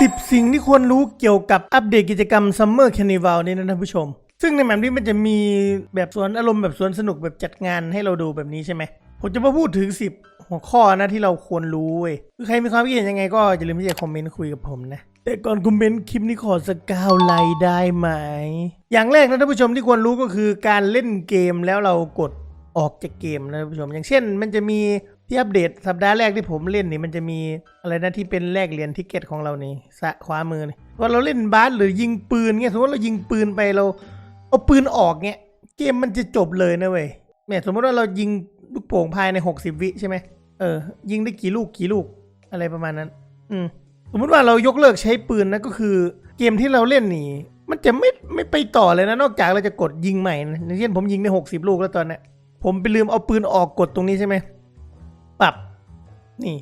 10 สิ่งที่ควรรู้เกี่ยวกับอัปเดตกิจกรรม Summer Carnival นี่นะท่านผู้ชม ซึ่งในแบบนี้มันจะมีแบบสวนอารมณ์แบบสวนสนุกแบบจัดงานให้เราดูแบบนี้ใช่ไหม ผมจะมาพูดถึง 10 หัวข้อนะที่เราควรรู้เว้ยคือใครมีความคิดเห็นยังไงก็อย่าลืมที่จะคอมเมนต์คุยกับผมนะ แต่ก่อนคอมเมนต์คลิปนี้ขอสกาวไลค์ได้ไหม อย่างแรกนะท่านผู้ชมที่ควรรู้ก็คือการเล่นเกมแล้วเรากดออกจากเกมนะท่านผู้ชม อย่างเช่น มันจะมี ที่อัปเดตสัปดาห์แรกที่ผมเล่นนี่มันจะมีอะไรนะที่เป็นแลกเหรียญทิกเก็ตของเรานี่สะขวามือนี่ว่าเราเล่นบาสหรือยิงปืนเงี้ยสมมติเรายิงปืนไปเราเอาปืนออกเงี้ยเกมมันจะจบเลยนะเว้ยแม่ยสมมติว่าเรายิงลูกโป่งภายใน 60 วิใช่ไหมเออ ยิงได้กี่ลูกกี่ลูกอะไรประมาณนั้น อืมสมมติว่าเรายกเลิกใช้ปืนนะก็คือ เกมที่เราเล่นนี่มันจะไม่ไม่ไปต่อเลยนะนอกจากเราจะกดยิงใหม่นะอย่างเช่นผมยิงได้หกสิบลูกแล้วตอนนี้ผมไปลืมเอาปืนออกกดตรงนี้ใช่ไหม ปรับ นี่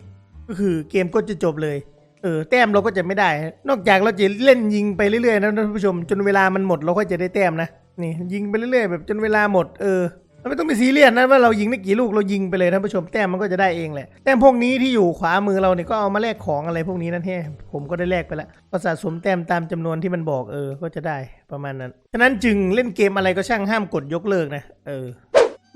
ก็คือเกมก็จะจบเลย เออ แต้มเราก็จะไม่ได้ นอกจากเราจะเล่นยิงไปเรื่อยๆนะท่านผู้ชม จนเวลามันหมดเราก็จะได้แต้มนะ นี่ ยิงไปเรื่อยๆแบบจนเวลาหมด เออเราไม่ต้องไปซีเรียสนะว่าเรายิงได้กี่ลูกเรายิงไปเลยท่านผู้ชมแต้มมันก็จะได้เองแหละแต้มพวกนี้ที่อยู่ขวามือเราเนี่ยก็เอามาแลกของอะไรพวกนี้นั่นแท้ผมก็ได้แลกไปล้วก็สะสมแต้มตามจำนวนที่มันบอกเออก็จะได้ประมาณนั้นฉะนั้นจึงเล่นเกมอะไรก็ช่างห้ามกดยกเลิกนะเออ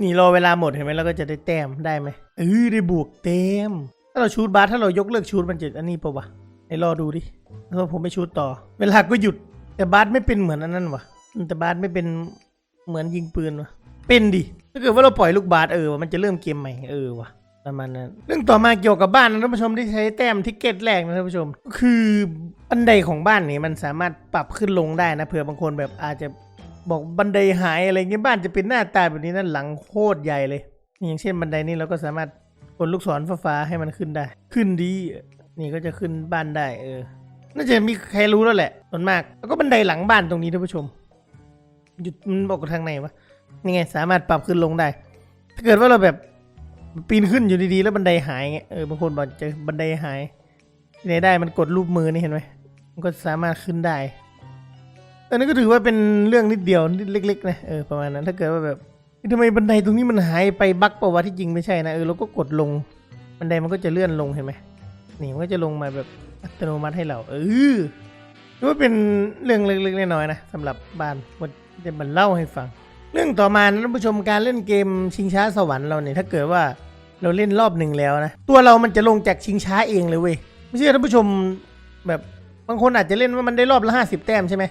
นี่รอเวลาหมดเห็นไหมเราก็จะได้แต้มได้ไหม เออได้บวกแต้มถ้าเราชูดบาสถ้าเรายกเลิกชูดมันจะอันนี้ปะวะไหนรอดูดิแล้วผมไม่ชูดต่อ เวลาก็หยุด แต่บาสไม่เป็นเหมือนอันนั้นวะแต่บาสไม่เป็นเหมือนยิงปืนวะเป็นดิถ้าเกิดว่าเราปล่อยลูกบาสเออมันจะเริ่มเกมใหม่เออวะประมาณนั้นเรื่องต่อมาเกี่ยวกับบ้านนะท่านผู้ชมที่ใช้แต้มทิกเก็ตแรกนะท่านผู้ชมก็คือบันไดของบ้านนี่มันสามารถปรับขึ้นลงได้นะเผื่อบางคนแบบอาจจะบอกบันไดหายอะไรเงี้ยบ้านจะเป็นหน้าตาแบบนี้นั่นหลังโคตรใหญ่เลย อย่างเช่นบันไดนี่เราก็สามารถกดลูกศรฟ้าให้มันขึ้นได้ ขึ้นดี นี่ก็จะขึ้นบ้านได้เออ น่าจะมีใครรู้แล้วแหละส่วนมาก แล้วก็บันไดหลังบ้านตรงนี้ท่านผู้ชม หยุดมันบอกทางไหนวะ นี่ไง สามารถปรับขึ้นลงได้ ถ้าเกิดว่าเราแบบปีนขึ้นอยู่ดีๆ แล้วบันไดหายเงี้ย เออบางคนบอกจอบันไดหายที่ไหนได้มันกดรูปมือนี่เห็นไหมมันก็สามารถขึ้นได้อันนั้นก็ถือว่าเป็นเรื่องนิดเดียวนิดเล็ก ๆ นะ เออประมาณนั้น ถ้าเกิดว่าแบบ ทำไมบันไดตรงนี้มันหายไปบั๊กเปล่าวะที่จริงไม่ใช่นะเออเราก็กดลง บันไดมันก็จะเลื่อนลงเห็นไหมนี่มันก็จะลงมาแบบอัตโนมัติให้เราเออถือว่าเป็นเรื่องเล็กๆน้อยๆนะสำหรับบ้านมันจะมาเล่าให้ฟัง เรื่องต่อมาท่านผู้ชมการเล่นเกมชิงช้าสวรรค์เราเนี่ยถ้าเกิดว่าเราเล่นรอบหนึ่งแล้วนะตัวเรามันจะลงจากชิงช้าเองเลยเว้ยไม่ใช่ท่านผู้ชมแบบบางคนอาจจะเล่นว่ามันได้รอบละห้าสิบแต้มใช่ไหม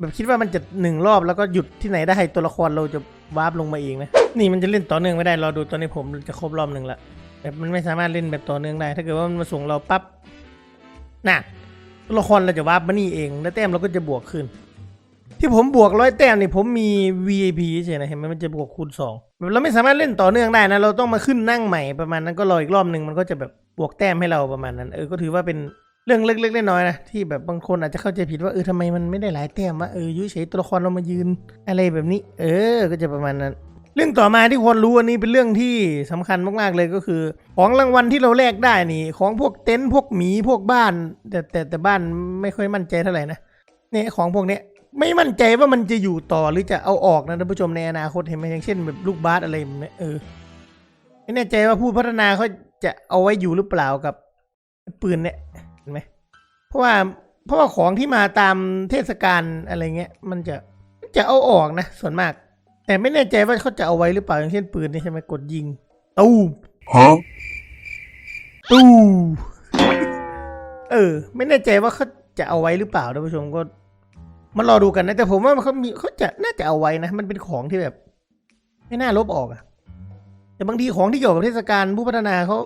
แบบคิดว่ามันจะหนึ่งรอบแล้วก็หยุดที่ไหนได้ตัวละครเราจะ วาร์ปลงมาเองนะ นี่มันจะเล่นต่อเนื่องไม่ได้รอดูตอนนี้ผมจะครบรอบหนึ่งละแบบมันไม่สามารถเล่นแบบต่อเนื่องได้ ถ้าเกิดว่ามันมาส่งเราปั๊บน่ะตัวละครเราจะวาร์ปมานี่เอง แล้วแต้มเราก็จะบวกขึ้น ที่ผมบวกร้อยแต้มนี่ผมมี VIP เฉยๆนะเห็นไหมมันจะบวกคูณสองแบบเราไม่สามารถเล่นต่อเนื่องได้นะเราต้องมาขึ้นนั่งใหม่ประมาณนั้นก็รออีกรอบหนึ่งมันก็จะแบบบวกแต้มให้เราประมาณนั้น เออก็ถือว่าเป็น เรื่องเล็กๆน้อยๆนะที่แบบบางคนอาจจะเข้าใจผิดว่าเออทำไมมันไม่ได้หลายแต้มวะเออยุ่เฉยตัวละครเรามายืน อะไรแบบนี้ เออ ก็จะประมาณนั้น เรื่องต่อมาที่ควรรู้อันนี้เป็นเรื่องที่สำคัญมากๆเลยก็คือ ของรางวัลที่เราแลกได้นี่ ของพวกเต็นท์พวกหมีพวกบ้าน แต่แต่แต่บ้านไม่ค่อยมั่นใจเท่าไหร่นะเนี่ยของพวกเนี้ยไม่มั่นใจว่ามันจะอยู่ต่อหรือจะเอาออกนะท่านผู้ชมในอนาคตเห็นไหมอย่างเช่นแบบลูกบาสอะไรแบบเนี้ยเออไม่แน่ใจว่าผู้พัฒนาเขาจะเอาไว้อยู่หรือเปล่ากับปืนเนี่ย เห็นไหมเพราะว่าเพราะว่าของที่มาตามเทศกาลอะไรเงี้ย มันจะจะเอาออกนะ ส่วนมาก แต่ไม่แน่ใจว่าเขาจะเอาไว้หรือเปล่าอย่างเช่นปืนนี่ใช่ไหมกดยิงตู้ม Huh? ตู้มเออ ไม่แน่ใจว่าเขาจะเอาไว้หรือเปล่าท่านผู้ชมก็มารอดูกันนะ แต่ผมว่าเขามีเขาจะน่าจะเอาไว้นะ มันเป็นของที่แบบ ไม่น่าลบออกอะแต่บางทีของที่เกี่ยวกับเทศกาลผู้พัฒนาเขา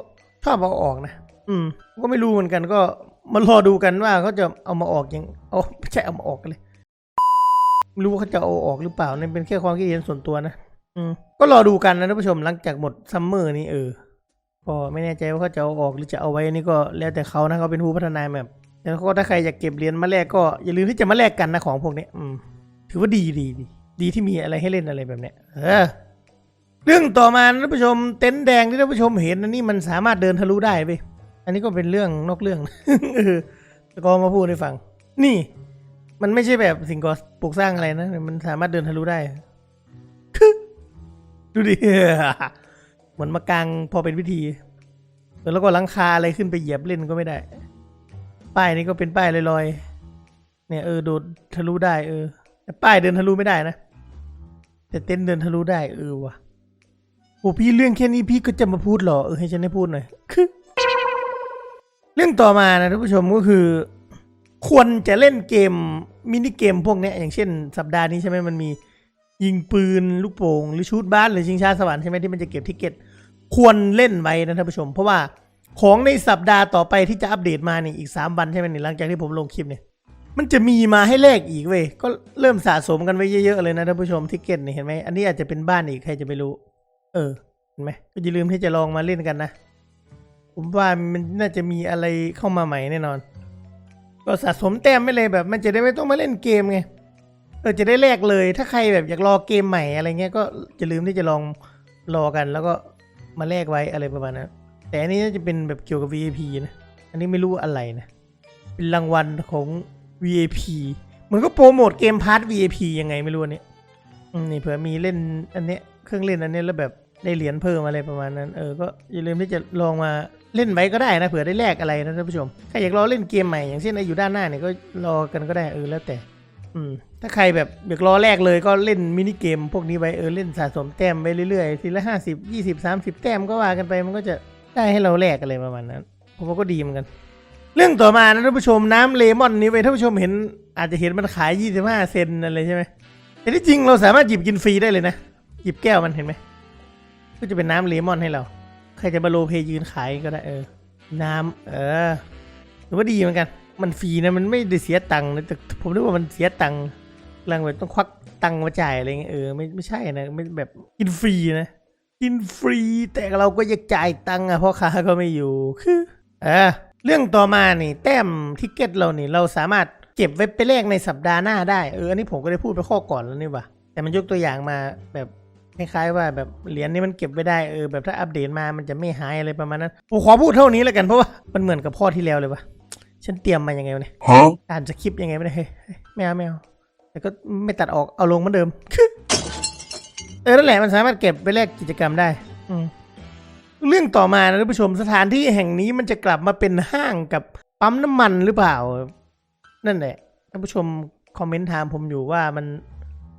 ชอบเอาออกนะอืม ก็ไม่รู้เหมือนกันก็ มารอดูกันว่าเขาจะเอามาออกยังเอาไม่ใช่เอามาออกกันเลยไม่รู้ว่าเขาจะเอาออกหรือเปล่านี่เป็นแค่ความคิดเห็นส่วนตัวนะอืมก็รอดูกันนะท่านผู้ชมหลังจากหมดซัมเมอร์นี้เออก็ไม่แน่ใจว่าเขาจะเอาออกหรือจะเอาไว้นี่ก็แล้วแต่เขานะเขาเป็นผู้พัฒนาแบบแต่ก็ถ้าใครอยากเก็บเหรียญมาแลกก็อย่าลืมที่จะมาแลกกันนะของพวกนี้อืมถือว่าดีดีดีดีที่มีอะไรให้เล่นอะไรแบบเนี้ยเออเรื่องต่อมาท่านผู้ชมเต็นท์แดงที่ท่านผู้ชมเห็นนะนี่มันสามารถเดินทะลุได้ไป อันนี้ก็เป็นเรื่องนอกเรื่องเออแต่ก็มาพูดให้ฟัง นี่ มันไม่ใช่แบบสิ่งก่อปลูกสร้างอะไรนะ มันสามารถเดินทะลุได้ ดูดิ เหมือนมากางพอเป็นพิธี แล้วก็หลังคาอะไรขึ้นไปเหยียบเล่นก็ไม่ได้ ป้ายนี้ก็เป็นป้ายลอยๆ เนี่ยเออโดดทะลุได้เออ แต่ป้ายเดินทะลุไม่ได้นะ แต่เต้นเดินทะลุได้เออว่ะโอ้พี่เรื่องแค่นี้พี่ก็จะมาพูดเหรอ เออให้ฉันได้พูดหน่อยคือ เรื่องต่อมานะท่านผู้ชมก็คือ ควรจะเล่นเกมมินิเกมพวกนี้อย่างเช่น สัปดาห์นี้ใช่ไหมมันมียิงปืนลูกโป่งหรือชูดบ้านหรือชิงช้าสวรรค์ใช่ไหมที่มันจะเก็บทิกเก็ตควรเล่นไว้นะท่านผู้ชม เพราะว่าของในสัปดาห์ต่อไปที่จะอัปเดตมานี่อีก 3 วันใช่ไหมนี่หลังจากที่ผมลงคลิปเนี่ยมันจะมีมาให้แลกอีกเว้ยก็เริ่มสะสมกันไว้เยอะๆเลยนะท่านผู้ชมทิกเก็ตนี่เห็นไหมอันนี้อาจจะเป็นบ้านอีกใครจะไม่รู้ เออเห็นไหมก็อย่าลืมที่จะลองมาเล่นกันนะ ผมว่ามันน่าจะมีอะไรเข้ามาใหม่แน่นอน ก็สะสมแต้มไม่เลยแบบ มันจะได้ไม่ต้องมาเล่นเกมไงเออจะได้แลกเลย ถ้าใครแบบอยากรอเกมใหม่อะไรเงี้ยก็อย่าลืมที่จะลองรอกัน แล้วก็มาแลกไว้อะไรประมาณนั้นแต่อันนี้น่าจะเป็นแบบเกี่ยวกับ VIP นะ อันนี้ไม่รู้อะไรนะ เป็นรางวัลของ VIP เหมือนก็โปรโมทเกมพาร์ท VIP ยังไงไม่รู้อันนี้อืมนี่เผื่อมีเล่นอันเนี้ยเครื่องเล่นอันเนี้ยแล้วแบบได้เหรียญเพิ่มอะไรประมาณนั้น เออ ก็อย่าลืมที่จะลองมา เล่นไว้ก็ได้นะเผื่อได้แลกอะไรนะท่านผู้ชมใครอยากรอเล่นเกมใหม่อย่างเช่นไอ้อยู่ด้านหน้าเนี่ยก็รอกันก็ได้เออแล้วแต่ อืมถ้าใครแบบอยากรอแรกเลยก็เล่นมินิเกม พวกนี้ไว้เออเล่นสะสมแต้มไปเรื่อยๆทีละห้าสิบยี่สิบสามสิบแต้มก็ว่ากันไปมันก็จะได้ให้เราแลกอะไรประมาณนั้นผมว่าก็ดีเหมือนกัน เรื่องต่อมานะท่านผู้ชมน้ำเลมอนนี้ไว้ท่านผู้ชมเห็น อาจจะเห็นมันขาย25เซนอะไรใช่ไหมแต่ที่จริงเราสามารถหยิบกินฟรีได้เลยนะหยิบแก้วมันเห็นไหมก็จะเป็นน้ำเลมอนให้เรา ใครจะมาโลเพยืนขายก็ได้เออ น้ำเออถือว่าดีเหมือนกัน มันฟรีนะมันไม่ได้เสียตังค์นะแต่ผมนึกว่ามันเสียตังค์กำลังแบบต้องควักตังค์มาจ่ายอะไรเงี้ยเออไม่ไม่ใช่นะไม่แบบกินฟรีนะกินฟรีแต่เราก็อยากจ่ายตังค์อะเพราะค้าก็ไม่อยู่คือเออเรื่องต่อมานี่ แต้มทิกเก็ตเรานี่เราสามารถเก็บไว้ไปแลกในสัปดาห์หน้าได้เอออันนี้ผมก็ได้พูดไปข้อก่อนแล้วนี่ว่ะแต่มันยกตัวอย่างมาแบบ คล้ายๆว่าแบบเหรียญนี้มันเก็บไว้ได้เออแบบถ้าอัปเดตมามันจะไม่หายอะไรประมาณนั้นผมขอพูดเท่านี้แล้วกันเพราะว่ามันเหมือนกับพ่อที่แล้วเลยวะฉันเตรียมมายังไงวะเนี่ยอ่านสคริปต์ยังไงไม่ได้เฮ้ยไม่เอาไม่เอาแต่ก็ไม่ตัดออกเอาลงเหมือนเดิมเออนั่นแหละมันสามารถเก็บไปแลกกิจกรรมได้ อืเรื่องต่อมานะท่านผู้ชมสถานที่แห่งนี้มันจะกลับมาเป็นห้างกับปั๊มน้ำมันหรือเปล่า นั่นแหละท่านผู้ชมคอมเมนต์ถามผมอยู่ว่ามัน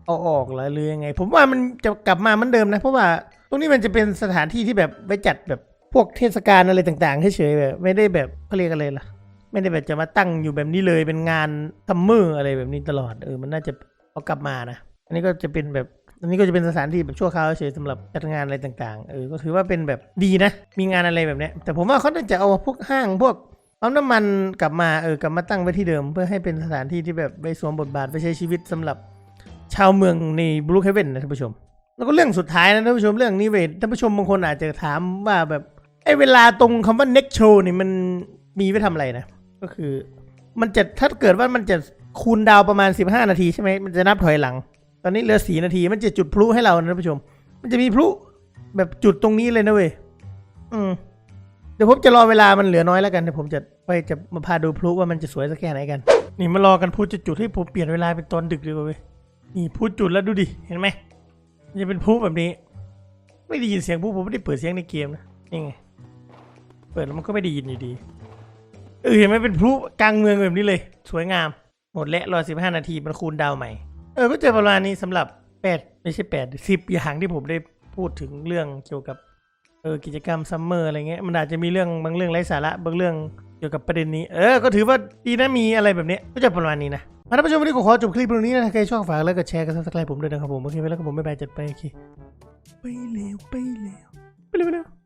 เอาออกหรอหรือยังไง ผมว่ามันจะกลับมาเหมือนเดิมนะ เพราะว่าตรงนี้มันจะเป็นสถานที่ที่แบบไว้จัดแบบพวกเทศกาลอะไรต่างๆเฉยๆแบบไม่ได้แบบเขาเรียกอะไรล่ะ ไม่ได้แบบจะมาตั้งอยู่แบบนี้เลยเป็นงานซัมเมอร์อะไรแบบนี้ตลอดเออมันน่าจะเอากลับมานะอันนี้ก็จะเป็นแบบอันนี้ก็จะเป็นสถานที่แบบชั่วคราวเฉยสำหรับจัดงานอะไรต่างๆ เออ ก็ถือว่าเป็นแบบดีนะ มีงานอะไรแบบเนี้ย แต่ผมว่าเขาน่าจะเอาพวกห้างพวกปั๊มน้ำมันกลับมา เออ กลับมาตั้งไว้ที่เดิม เพื่อให้เป็นสถานที่ที่แบบไปสวมบทบาทไปใช้ชีวิตสำหรับ ชาวเมืองในบลูเฮเวนนะท่านผู้ชม แล้วก็เรื่องสุดท้ายนะท่านผู้ชมเรื่องนี้เวทท่านผู้ชมบางคนอาจจะถามว่าแบบไอ้เวลาตรงคำว่า next show นี่มันมีไว้ทำอะไรนะ ก็คือ มันจะถ้าเกิดว่ามันจะคูณดาวประมาณ 15 นาทีใช่ไหมมันจะนับถอยหลัง ตอนนี้เหลือสีนาที มันจะจุดพลุให้เรานะท่านผู้ชม มันจะมีพลุแบบจุดตรงนี้เลยนะเว้ยอืมเดี๋ยวผมจะรอเวลามันเหลือน้อยแล้วกันเดี๋ยวผมจะไปจะมาพาดูพลุว่ามันจะสวยสักแค่ไหนกัน นี่มารอกันพลุจะจุดให้ผมเปลี่ยนเวลาเป็นตอนดึกดีกว่าเว้ย นี่พลุจุดแล้วดูดิเห็นไหมมันจะเป็นพลุแบบนี้ ไม่ได้ยินเสียงพลุผมไม่ได้เปิดเสียงในเกมนะนี่ไงเปิดแล้วมันก็ไม่ได้ยินอยู่ดีเออเห็นไหมเป็นพลุกลางเมืองแบบนี้เลย สวยงาม หมดและรอสิบห้านาทีมันคูณดาวใหม่ เออก็เจอประมาณนี้สำหรับแปดไม่ใช่แปดสิบอย่างที่ผมได้พูดถึงเรื่องเกี่ยวกับเออกิจกรรมซัมเมอร์อะไรเงี้ยมันอาจจะมีเรื่องบางเรื่องไร้สาระบางเรื่องเกี่ยวกับประเด็นนี้ เออ ก็ถือว่าดีนะมีอะไรแบบนี้ก็จะประมาณนี้นะ ท่านผู้ชมวันนี้ขอขอจบคลิปตรงนี้นะใครชอบฝากแล้วก็แชร์กันซับสไครต์ผมด้วยนะครับผมโอเคไปแล้วก็ผมไม่บายจัดไปโอเคไปเร็วไปเร็ว